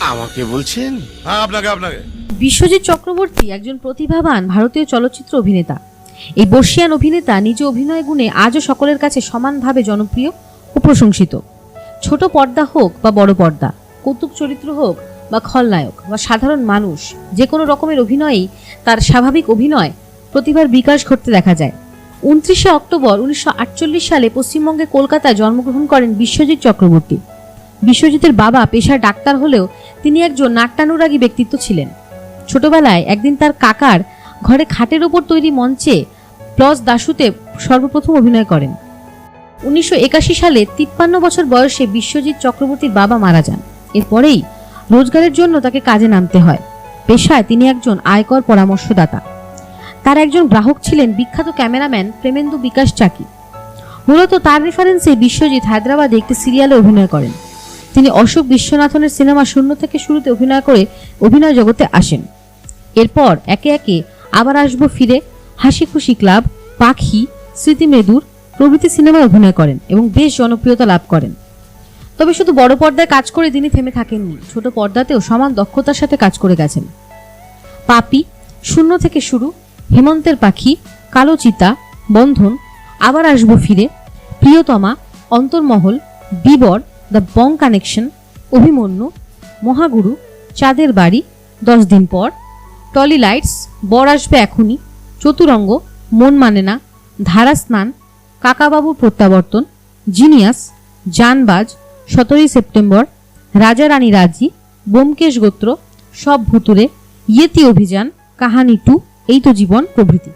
আমাকে বলছেন? হ্যাঁ আপনাকে আপনাকে। বিশ্বজিৎ চক্রবর্তী একজন প্রতিভাবান ভারতীয় চলচ্চিত্র অভিনেতা। এই বর্ষিয়ান অভিনেতা নিজ অভিনয় গুণে আজও সকলের কাছে সমানভাবে জনপ্রিয় ও প্রশংসিত। ছোট পর্দা হোক বা বড় পর্দা কৌতুক চরিত্র হোক বা খলনায়ক বা সাধারণ মানুষ যে কোনো রকমের অভিনয়েই তার স্বাভাবিক অভিনয় প্রতিভার বিকাশ ঘটতে দেখা যায়। উনত্রিশে অক্টোবর উনিশশো আটচল্লিশ সালে পশ্চিমবঙ্গে কলকাতায় জন্মগ্রহণ করেন বিশ্বজিৎ চক্রবর্তী। বিশ্বজিতের বাবা পেশার ডাক্তার হলেও তিনি একজন নাট্যানুরাগী ব্যক্তিত্ব ছিলেন। ছোটবেলায় একদিন তার কাকার ঘরে খাটের ওপর তৈরি মঞ্চে প্লস দাশুতে সর্বপ্রথম অভিনয় করেন। উনিশশো একাশি সালে তিপ্পান্ন বছর বয়সে বিশ্বজিৎ চক্রবর্তীর বাবা মারা যান। এরপরেই রোজগারের জন্য তাকে কাজে নামতে হয়। পেশায় তিনি একজন আয়কর পরামর্শদাতা। তার একজন গ্রাহক ছিলেন বিখ্যাত ক্যামেরাম্যান প্রেমেন্দু বিকাশ চাকি। মূলত তার রেফারেন্সে বিশ্বজিৎ হায়দ্রাবাদে একটি সিরিয়ালে অভিনয় করেন। তিনি অশোক বিশ্বনাথনের সিনেমা শূন্য থেকে শুরুতে অভিনয় করে অভিনয় জগতে আসেন। এরপর একে একে আবার আসব ফিরে হাসি খুশি ক্লাব, পাখি স্মৃতিমেদুর প্রভৃতি সিনেমায় অভিনয় করেন এবং বেশ জনপ্রিয়তা লাভ করেন। তবে শুধু বড় পর্দায় কাজ করে তিনি থেমে থাকেননি, ছোট পর্দাতেও সমান দক্ষতার সাথে কাজ করে গেছেন। পাপি, শূন্য থেকে শুরু, হেমন্তের পাখি, কালো চিতা, বন্ধন, Abar Asbo Phire, Priyotoma, Antarmahal, Bibar the Bong connection, Abhimanyu, Mahaguru, Chander Bari, Dosh দিন পর। টলি লাইটস, বর আসবে এখনই। চতুরঙ্গ, মন মানে না। ধারা স্নান কাকাবাবুর প্রত্যাবর্তন। জিনিয়াস জানবাজ সতেরোই সেপ্টেম্বর। রাজা রানী রাজি বোমকেশ গোত্র, সব ভুতুরে ইয়েতি অভিযান, কাহানি টু, এই তো জীবন প্রভৃতি।